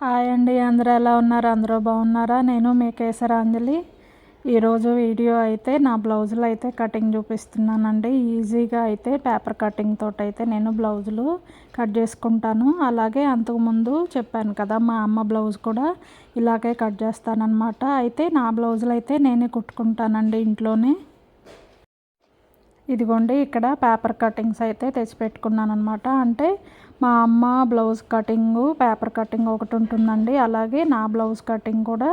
Hi అండి అందరూ ఎలా ఉన్నారు? అందరూ బాగున్నారా? నేను మీ కేసరాంజలి. ఈరోజు వీడియో అయితే నా బ్లౌజులు అయితే కటింగ్ చూపిస్తున్నానండి. ఈజీగా అయితే పేపర్ కటింగ్ తోటి అయితే నేను బ్లౌజులు కట్ చేసుకుంటాను. అలాగే అంతకుముందు చెప్పాను కదా మా అమ్మ బ్లౌజ్ కూడా ఇలాగే కట్ చేస్తానన్నమాట. అయితే నా బ్లౌజులు అయితే నేనే కుట్టుకుంటానండి ఇంట్లోనే. ఇదిగోండి ఇక్కడ పేపర్ కటింగ్స్ అయితే తెచ్చిపెట్టుకున్నాను అనమాట అంటే మా అమ్మ బ్లౌజ్ కటింగు పేపర్ కటింగ్ ఒకటి ఉంటుందండి. అలాగే నా బ్లౌజ్ కటింగ్ కూడా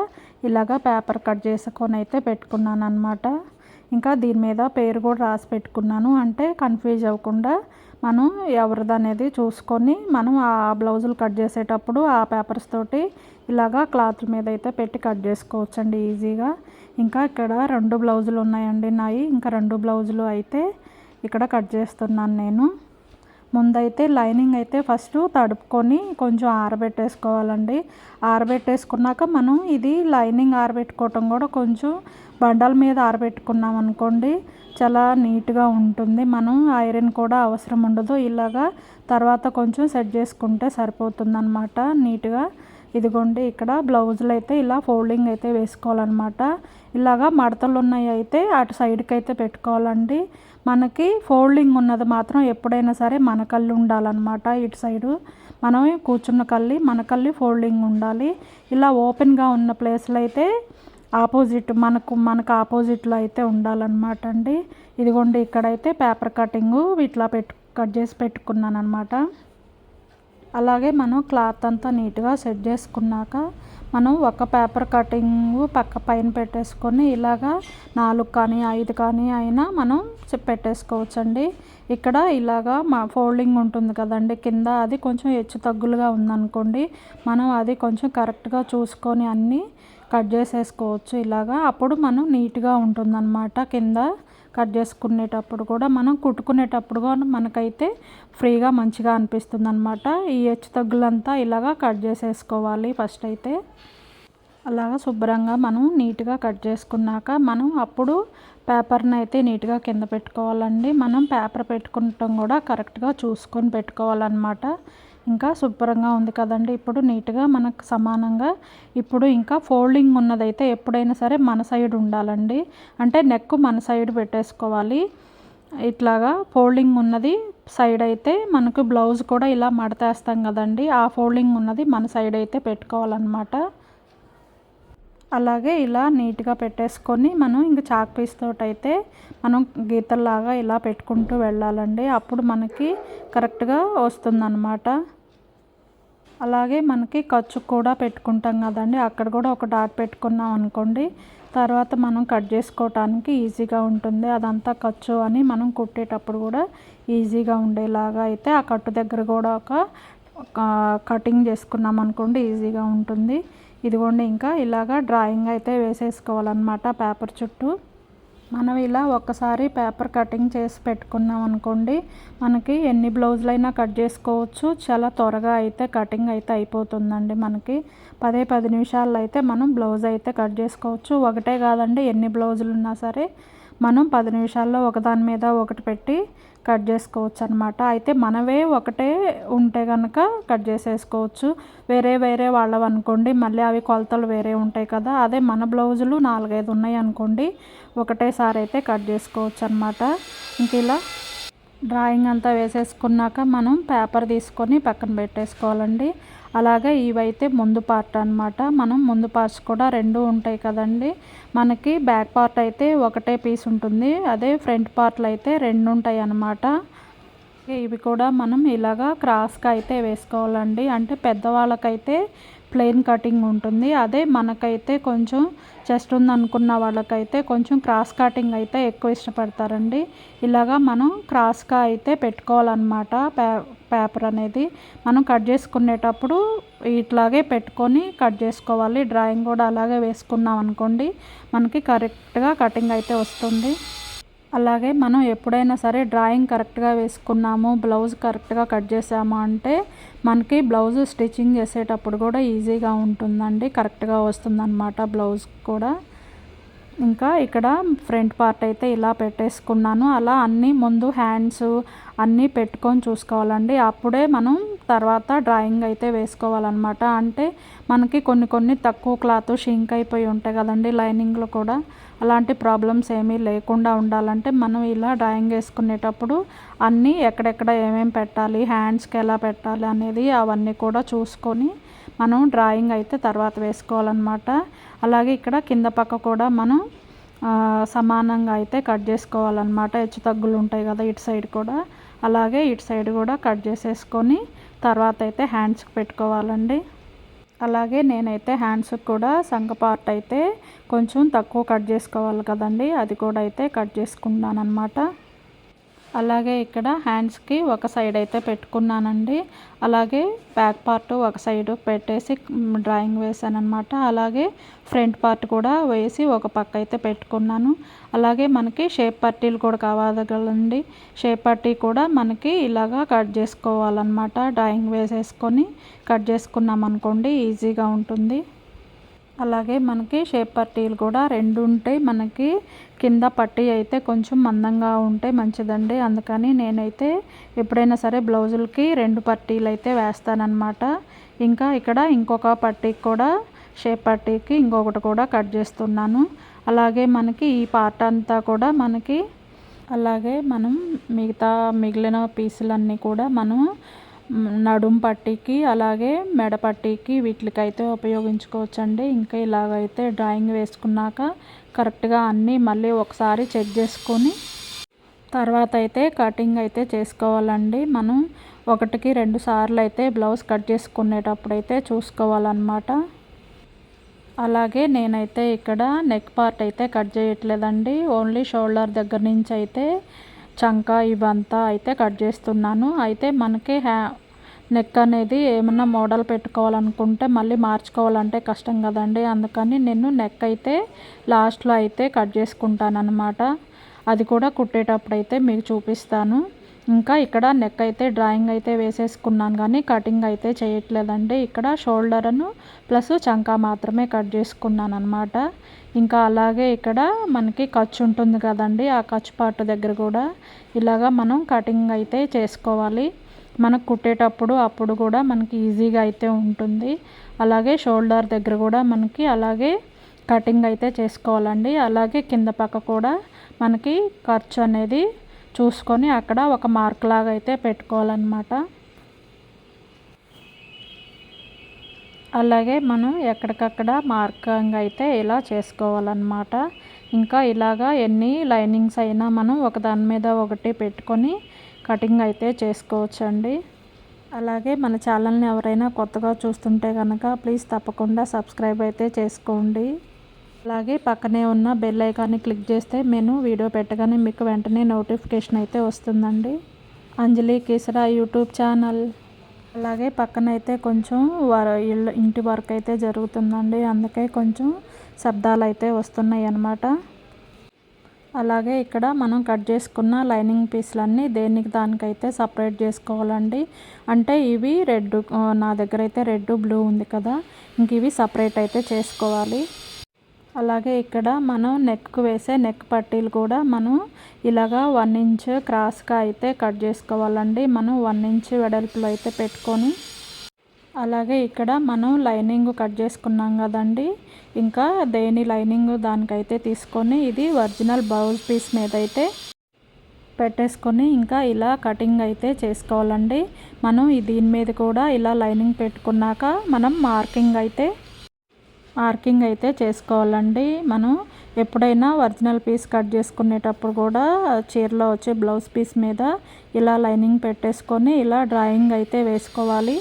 ఇలాగ పేపర్ కట్ చేసుకొని అయితే పెట్టుకున్నాను అనమాట ఇంకా దీని మీద పేరు కూడా రాసి పెట్టుకున్నాను. అంటే కన్ఫ్యూజ్ అవ్వకుండా మనం ఎవరిది అనేది చూసుకొని మనం ఆ బ్లౌజులు కట్ చేసేటప్పుడు ఆ పేపర్స్ తోటి ఇలాగా క్లాత్ మీద అయితే పెట్టి కట్ చేసుకోవచ్చండి ఈజీగా. ఇంకా ఇక్కడ రెండు బ్లౌజులు ఉన్నాయండి నాయి. ఇంకా రెండు బ్లౌజులు అయితే ఇక్కడ కట్ చేస్తున్నాను నేను. ముందైతే లైనింగ్ అయితే ఫస్ట్ తడుపుకొని కొంచెం ఆరబెట్టేసుకోవాలండి. ఆరబెట్టేసుకున్నాక మనం ఇది లైనింగ్ ఆరబెట్టుకోవటం కూడా కొంచెం బండల మీద ఆరబెట్టుకున్నాం అనుకోండి చాలా నీట్గా ఉంటుంది. మనం ఐరన్ కూడా అవసరం ఉండదు. ఇలాగా తర్వాత కొంచెం సెట్ చేసుకుంటే సరిపోతుంది అనమాట నీట్గా. ఇదిగోండి ఇక్కడ బ్లౌజులు అయితే ఇలా ఫోల్డింగ్ అయితే వేసుకోవాలన్నమాట. ఇలాగా మడతలు ఉన్నాయి అయితే అటు సైడ్కి అయితే పెట్టుకోవాలండి. మనకి ఫోల్డింగ్ ఉన్నది మాత్రం ఎప్పుడైనా సరే మన కళ్ళు ఉండాలన్నమాట. ఇటు సైడు మనం కూర్చున్న కళ్ళి మన కళ్ళి ఫోల్డింగ్ ఉండాలి. ఇలా ఓపెన్గా ఉన్న ప్లేస్లో అయితే ఆపోజిట్ మనకు మనకు ఆపోజిట్లో అయితే ఉండాలన్నమాట అండి. ఇదిగోండి ఇక్కడైతే పేపర్ కటింగు ఇట్లా పెట్టు కట్ చేసి పెట్టుకున్నాను అనమాట అలాగే మనం క్లాత్ అంతా నీట్గా సెట్ చేసుకున్నాక మనం ఒక పేపర్ కటింగ్ పక్క పైన పెట్టేసుకొని ఇలాగా నాలుగు కానీ ఐదు కానీ అయినా మనం పెట్టేసుకోవచ్చండి. ఇక్కడ ఇలాగా మా ఫోల్డింగ్ ఉంటుంది కదండి. కింద అది కొంచెం హెచ్చు తగ్గులుగా ఉందనుకోండి. మనం అది కొంచెం కరెక్ట్గా చూసుకొని అన్నీ కట్ చేసేసుకోవచ్చు ఇలాగా. అప్పుడు మనం నీట్గా ఉంటుందన్నమాట. కింద కట్ చేసుకునేటప్పుడు కూడా మనం కుట్టుకునేటప్పుడు కూడా మనకైతే ఫ్రీగా మంచిగా అనిపిస్తుంది అనమాట ఈ హెచ్చు తగ్గులంతా ఇలాగా కట్ చేసేసుకోవాలి ఫస్ట్ అయితే. అలాగా శుభ్రంగా మనం నీట్గా కట్ చేసుకున్నాక మనం అప్పుడు పేపర్ని అయితే నీట్గా కింద పెట్టుకోవాలండి. మనం పేపర్ పెట్టుకుంటాం కూడా కరెక్ట్గా చూసుకొని పెట్టుకోవాలన్నమాట. ఇంకా శుభ్రంగా ఉంది కదండి. ఇప్పుడు నీట్గా మనకు సమానంగా ఇప్పుడు ఇంకా ఫోల్డింగ్ ఉన్నదైతే ఎప్పుడైనా సరే మన సైడ్ ఉండాలండి. అంటే నెక్ మన సైడ్ పెట్టేసుకోవాలి. ఇట్లాగా ఫోల్డింగ్ ఉన్నది సైడ్ అయితే మనకు బ్లౌజ్ కూడా ఇలా మడతేస్తాం కదండి. ఆ ఫోల్డింగ్ ఉన్నది మన సైడ్ అయితే పెట్టుకోవాలన్నమాట. అలాగే ఇలా నీట్గా పెట్టేసుకొని మనం ఇంకా చాక్ పీస్ తోటైతే మనం గీతల్లాగా ఇలా పెట్టుకుంటూ వెళ్ళాలండి. అప్పుడు మనకి కరెక్ట్గా వస్తుందన్నమాట. అలాగే మనకి ఖర్చు కూడా పెట్టుకుంటాం కదండి. అక్కడ కూడా ఒక డాట్ పెట్టుకున్నాం అనుకోండి. తర్వాత మనం కట్ చేసుకోవటానికి ఈజీగా ఉంటుంది. అదంతా ఖర్చు అని మనం కుట్టేటప్పుడు కూడా ఈజీగా ఉండేలాగా అయితే ఆ కట్టు దగ్గర కూడా ఒక కటింగ్ చేసుకున్నాం అనుకోండి ఈజీగా ఉంటుంది. ఇదిగోండి ఇంకా ఇలాగా డ్రాయింగ్ అయితే వేసేసుకోవాలన్నమాట పేపర్ చుట్టూ. మనం ఇలా ఒక్కసారి పేపర్ కటింగ్ చేసి పెట్టుకున్నాం అనుకోండి మనకి ఎన్ని బ్లౌజులైనా కట్ చేసుకోవచ్చు. చాలా త్వరగా అయితే కటింగ్ అయితే అయిపోతుందండి మనకి. పదే పది నిమిషాల్లో అయితే మనం బ్లౌజ్ అయితే కట్ చేసుకోవచ్చు. ఒకటే కాదండి ఎన్ని బ్లౌజులు ఉన్నా సరే మనం పది నిమిషాల్లో ఒకదాని మీద ఒకటి పెట్టి కట్ చేసుకోవచ్చు అనమాట అయితే మనవే ఒకటే ఉంటే కనుక కట్ చేసేసుకోవచ్చు. వేరే వేరే వాళ్ళవి అనుకోండి మళ్ళీ అవి కొలతలు వేరే ఉంటాయి కదా అదే మన బ్లౌజులు నాలుగైదు ఉన్నాయి అనుకోండి ఒకటేసారి అయితే కట్ చేసుకోవచ్చు అనమాట ఇంక ఇలా డ్రాయింగ్ అంతా వేసేసుకున్నాక మనం పేపర్ తీసుకొని పక్కన పెట్టేసుకోవాలండి. అలాగే ఇవైతే ముందు పార్ట్ అనమాట మనం ముందు పార్ట్స్ కూడా రెండు ఉంటాయి కదండి. మనకి బ్యాక్ పార్ట్ అయితే ఒకటే పీస్ ఉంటుంది. అదే ఫ్రంట్ పార్ట్లు అయితే రెండు ఉంటాయి అన్నమాట. ఇవి కూడా మనం ఇలాగా క్రాస్గా అయితే వేసుకోవాలండి. అంటే పెద్దవాళ్ళకైతే ప్లెయిన్ కటింగ్ ఉంటుంది. అదే మనకైతే కొంచెం చెస్ట్ ఉందనుకున్న వాళ్ళకైతే కొంచెం క్రాస్ కటింగ్ అయితే ఎక్కువ ఇష్టపడతారండి. ఇలాగా మనం క్రాస్గా అయితే పెట్టుకోవాలన్నమాట పే పేపర్ అనేది. మనం కట్ చేసుకునేటప్పుడు ఇట్లాగే పెట్టుకొని కట్ చేసుకోవాలి. డ్రాయింగ్ కూడా అలాగే వేసుకున్నాం అనుకోండి మనకి కరెక్ట్గా కటింగ్ అయితే వస్తుంది. అలాగే మనం ఎప్పుడైనా సరే డ్రాయింగ్ కరెక్ట్గా వేసుకున్నాము బ్లౌజ్ కరెక్ట్గా కట్ చేసాము అంటే మనకి బ్లౌజ్ స్టిచ్చింగ్ చేసేటప్పుడు కూడా ఈజీగా ఉంటుందండి కరెక్ట్గా వస్తుందన్నమాట బ్లౌజ్ కూడా. ఇంకా ఇక్కడ ఫ్రంట్ పార్ట్ అయితే ఇలా పెట్టేసుకున్నాను అలా అన్నీ ముందు హ్యాండ్స్ అన్నీ పెట్టుకొని చూసుకోవాలండి. అప్పుడే మనం తర్వాత డ్రాయింగ్ అయితే వేసుకోవాలన్నమాట. అంటే మనకి కొన్ని కొన్ని తక్కువ క్లాత్ షింక్ అయిపోయి ఉంటాయి కదండి లైనింగ్లో కూడా. అలాంటి ప్రాబ్లమ్స్ ఏమీ లేకుండా ఉండాలంటే మనం ఇలా డ్రాయింగ్ వేసుకునేటప్పుడు అన్నీ ఎక్కడెక్కడ ఏమేమి పెట్టాలి హ్యాండ్స్కి ఎలా పెట్టాలి అనేది అవన్నీ కూడా చూసుకొని మనం డ్రాయింగ్ అయితే తర్వాత వేసుకోవాలన్నమాట. అలాగే ఇక్కడ కింద పక్క కూడా మనం సమానంగా అయితే కట్ చేసుకోవాలన్నమాట. హెచ్చు తగ్గులు ఉంటాయి కదా ఇటు సైడ్ కూడా. అలాగే ఇటు సైడ్ కూడా కట్ చేసేసుకొని తర్వాత అయితే హ్యాండ్స్కి పెట్టుకోవాలండి. అలాగే నేనైతే హ్యాండ్స్కి కూడా సంగ పార్ట్ అయితే కొంచెం తక్కువ కట్ చేసుకోవాలి కదండి. అది కూడా అయితే కట్ చేసుకున్నాను అనమాట అలాగే ఇక్కడ హ్యాండ్స్కి ఒక సైడ్ అయితే పెట్టుకున్నానండి. అలాగే బ్యాక్ పార్ట్ ఒక సైడ్ పెట్టేసి డ్రాయింగ్ వేసాను అనమాట అలాగే ఫ్రంట్ పార్ట్ కూడా వేసి ఒక పక్క అయితే పెట్టుకున్నాను. అలాగే మనకి షేప్ పట్టీలు కూడా కావాలి కదండి షేప్ పట్టీ కూడా మనకి ఇలాగా కట్ చేసుకోవాలన్నమాట. డ్రాయింగ్ వేసేసుకొని కట్ చేసుకున్నాం అనుకోండి ఈజీగా ఉంటుంది. అలాగే మనకి షేప్ పట్టీలు కూడా రెండు ఉంటాయి. మనకి కింద పట్టీ అయితే కొంచెం మందంగా ఉంటే మంచిదండి. అందుకని నేనైతే ఎప్పుడైనా సరే బ్లౌజులకి రెండు పట్టీలు అయితే వేస్తానన్నమాట. ఇంకా ఇక్కడ ఇంకొక పట్టీకి కూడా షేప్ పట్టీకి ఇంకొకటి కూడా కట్ చేస్తున్నాను. అలాగే మనకి ఈ పార్ట్ అంతా కూడా మనకి అలాగే మనం మిగతా మిగిలిన పీసులన్నీ కూడా మనం నడుం పట్టీకి అలాగే మెడ పట్టీకి వీటికైతే ఉపయోగించుకోవచ్చండి. ఇంకా ఇలాగైతే డ్రాయింగ్ వేసుకున్నాక కరెక్ట్గా అన్నీ మళ్ళీ ఒకసారి చెక్ చేసుకొని తర్వాత అయితే కటింగ్ అయితే చేసుకోవాలండి. మనం ఒకటికి రెండు సార్లు అయితే బ్లౌజ్ కట్ చేసుకునేటప్పుడు అయితే చూసుకోవాలన్నమాట. అలాగే నేనైతే ఇక్కడ నెక్ పార్ట్ అయితే కట్ చేయట్లేదండి. ఓన్లీ షోల్డర్ దగ్గర నుంచి అయితే చంక ఇవంతా అయితే కట్ చేస్తున్నాను. అయితే మనకి హ్యా నెక్ అనేది ఏమన్నా మోడల్ పెట్టుకోవాలనుకుంటే మళ్ళీ మార్చుకోవాలంటే కష్టం కదండి. అందుకని నేను నెక్ అయితే లాస్ట్లో అయితే కట్ చేసుకుంటాను అనమాట అది కూడా కుట్టేటప్పుడు అయితే మీకు చూపిస్తాను. ఇంకా ఇక్కడ నెక్ అయితే డ్రాయింగ్ అయితే వేసేసుకున్నాను కానీ కటింగ్ అయితే చేయట్లేదండి. ఇక్కడ షోల్డర్ను ప్లస్ చంకా మాత్రమే కట్ చేసుకున్నాను అనమాట ఇంకా అలాగే ఇక్కడ మనకి ఖర్చు ఉంటుంది కదండి ఆ ఖర్చు పార్ట్ దగ్గర కూడా ఇలాగా మనం కటింగ్ అయితే చేసుకోవాలి. మనకు కుట్టేటప్పుడు అప్పుడు కూడా మనకి ఈజీగా అయితే ఉంటుంది. అలాగే షోల్డర్ దగ్గర కూడా మనకి అలాగే కటింగ్ అయితే చేసుకోవాలండి. అలాగే కింద పక్క కూడా మనకి ఖర్చు అనేది చూసుకొని అక్కడ ఒక మార్క్ లాగా అయితే పెట్టుకోవాలన్నమాట. అలాగే మనం ఎక్కడికక్కడ మార్కింగ్ అయితే ఇలా చేసుకోవాలన్నమాట. ఇంకా ఇలాగా ఎన్ని లైనింగ్స్ అయినా మనం ఒకదాని మీద ఒకటి పెట్టుకొని కటింగ్ అయితే చేసుకోవచ్చండి. అలాగే మన ఛానల్ని ఎవరైనా కొత్తగా చూస్తుంటే కనుక ప్లీజ్ తప్పకుండా సబ్స్క్రైబ్ అయితే చేసుకోండి. అలాగే పక్కనే ఉన్న బెల్ ఐకాన్ని క్లిక్ చేస్తే నేను వీడియో పెట్టగానే మీకు వెంటనే నోటిఫికేషన్ అయితే వస్తుందండి. Anjali Kesara YouTube channel. అలాగే పక్కన అయితే కొంచెం ఇంటి వర్క్ అయితే జరుగుతుందండి. అందుకే కొంచెం శబ్దాలు అయితే వస్తున్నాయి అన్నమాట అలాగే ఇక్కడ మనం కట్ చేసుకున్న లైనింగ్ పీస్లన్నీ దేనికి దానికైతే సపరేట్ చేసుకోవాలండి? అంటే ఇవి రెడ్ నా దగ్గర అయితే రెడ్ బ్లూ ఉంది కదా ఇంక ఇవి సపరేట్ అయితే చేసుకోవాలి. అలాగే ఇక్కడ మనం నెక్కు వేసే నెక్ పట్టీలు కూడా మనం ఇలాగా వన్ ఇంచ్ క్రాస్గా అయితే కట్ చేసుకోవాలండి. మనం వన్ ఇంచ్ వెడల్పులో అయితే పెట్టుకొని అలాగే ఇక్కడ మనం లైనింగ్ కట్ చేసుకున్నాం కదండి. ఇంకా దేని లైనింగ్ దానికైతే తీసుకొని ఇది ఒరిజినల్ బ్లౌజ్ పీస్ మీద అయితే పెట్టేసుకొని ఇంకా ఇలా కటింగ్ అయితే చేసుకోవాలండి. మనం దీని మీద కూడా ఇలా లైనింగ్ పెట్టుకున్నాక మనం మార్కింగ్ అయితే మార్కింగ్ అయితే చేసుకోవాలండి. మనం ఎప్పుడైనా ఒరిజినల్ పీస్ కట్ చేసుకునేటప్పుడు కూడా చీరలో వచ్చే బ్లౌజ్ పీస్ మీద ఇలా లైనింగ్ పెట్టేసుకొని ఇలా డ్రాయింగ్ అయితే వేసుకోవాలి.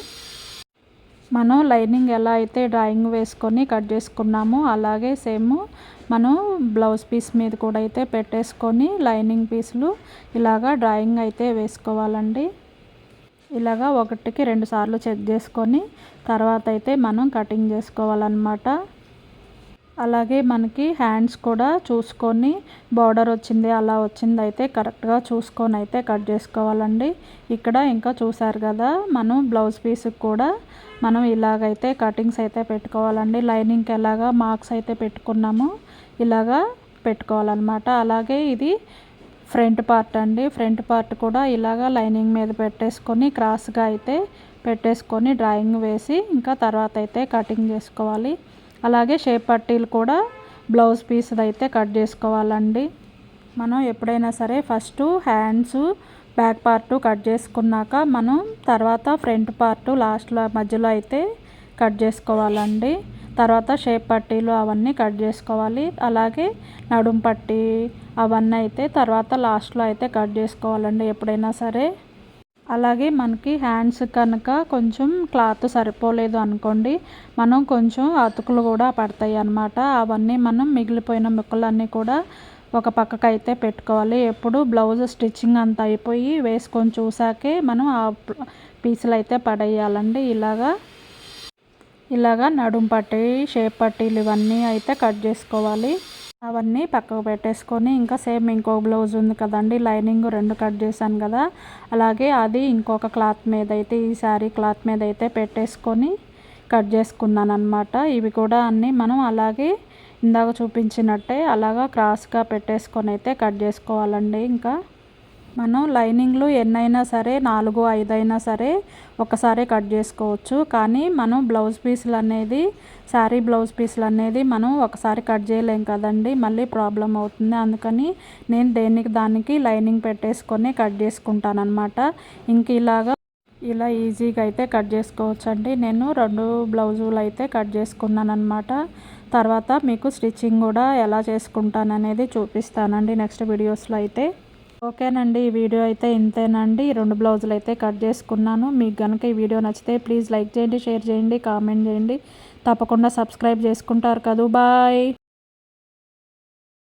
మనం లైనింగ్ ఎలా అయితే డ్రాయింగ్ వేసుకొని కట్ చేసుకున్నామో అలాగే సేమ్ మనం బ్లౌజ్ పీస్ మీద కూడా అయితే పెట్టేసుకొని లైనింగ్ పీసులు ఇలాగా డ్రాయింగ్ అయితే వేసుకోవాలండి. ఇలాగా ఒకటికి రెండు సార్లు చెక్ చేసుకొని తర్వాత అయితే మనం కటింగ్ చేసుకోవాలన్నమాట. అలాగే మనకి హ్యాండ్స్ కూడా చూసుకొని బార్డర్ వచ్చింది అలా వచ్చింది అయితే కరెక్ట్గా చూసుకొని అయితే కట్ చేసుకోవాలండి. ఇక్కడ ఇంకా చూసారు కదా మనం బ్లౌజ్ పీస్కి కూడా మనం ఇలాగైతే కటింగ్స్ అయితే పెట్టుకోవాలండి. లైనింగ్కి ఎలాగా మార్క్స్ అయితే పెట్టుకున్నామో ఇలాగా పెట్టుకోవాలన్నమాట. అలాగే ఇది ఫ్రంట్ పార్ట్ అండి. ఫ్రంట్ పార్ట్ కూడా ఇలాగా లైనింగ్ మీద పెట్టేసుకొని క్రాస్గా అయితే పెట్టేసుకొని డ్రాయింగ్ వేసి ఇంకా తర్వాత అయితే కటింగ్ చేసుకోవాలి. అలాగే షేప్ పట్టీలు కూడా బ్లౌజ్ పీస్ అయితే కట్ చేసుకోవాలండి. మనం ఎప్పుడైనా సరే first hands back part cut చేసుకున్నాక మనం తర్వాత ఫ్రంట్ పార్ట్ లాస్ట్లో మధ్యలో అయితే కట్ చేసుకోవాలండి. తర్వాత షేప్ పట్టీలు అవన్నీ కట్ చేసుకోవాలి. అలాగే నడుం పట్టీ అవన్నీ అయితే తర్వాత లాస్ట్లో అయితే కట్ చేసుకోవాలండి ఎప్పుడైనా సరే. అలాగే మనకి హ్యాండ్స్ కనుక కొంచెం క్లాత్ సరిపోలేదు అనుకోండి మనం కొంచెం అతుకులు కూడా పడతాయి అన్నమాట. అవన్నీ మనం మిగిలిపోయిన ముక్కలన్నీ కూడా ఒక పక్కకు అయితే పెట్టుకోవాలి. ఎప్పుడు బ్లౌజ్ స్టిచ్చింగ్ అంతా అయిపోయి వేసుకొని చూసాకే మనం ఆ పీసులు అయితే పడేయాలండి. ఇలాగా ఇలాగా నడుం పట్టి షేప్ పట్టీలు ఇవన్నీ అయితే కట్ చేసుకోవాలి. అవన్నీ పక్కకు పెట్టేసుకొని ఇంకా సేమ్ ఇంకో బ్లౌజ్ ఉంది కదండి లైనింగ్ రెండు కట్ చేశాను కదా. అలాగే అది ఇంకొక క్లాత్ మీద అయితే ఈ శారీ క్లాత్ మీద అయితే పెట్టేసుకొని కట్ చేసుకున్నాను అనమాట ఇవి కూడా అన్నీ మనం అలాగే ఇందాక చూపించినట్టే అలాగా క్రాస్గా పెట్టేసుకొని అయితే కట్ చేసుకోవాలండి ఇంకా. మనం లైనింగ్లు ఎన్నైనా సరే నాలుగు ఐదు అయినా సరే ఒకసారి కట్ చేసుకోవచ్చు. కానీ మనం బ్లౌజ్ పీసులు అనేది శారీ బ్లౌజ్ పీసులు అనేది మనం ఒకసారి కట్ చేయలేం కదండి. మళ్ళీ ప్రాబ్లం అవుతుంది. అందుకని నేను దేనికి దానికి లైనింగ్ పెట్టేసుకొని కట్ చేసుకుంటాను ఇంక ఇలాగా ఇలా ఈజీగా అయితే కట్ చేసుకోవచ్చు అండి నేను రెండు బ్లౌజులు అయితే కట్ చేసుకున్నాను అనమాట తర్వాత మీకు స్టిచ్చింగ్ కూడా ఎలా చేసుకుంటాననేది చూపిస్తానండి నెక్స్ట్ వీడియోస్లో అయితే. ఓకేనండి ఈ వీడియో అయితే ఇంతేనండి. రెండు బ్లౌజులు అయితే కట్ చేసుకున్నాను. మీకు కనుక ఈ వీడియో నచ్చితే ప్లీజ్ లైక్ చేయండి షేర్ చేయండి కామెంట్ చేయండి. తప్పకుండా సబ్స్క్రైబ్ చేసుకుంటారు కదా. బాయ్.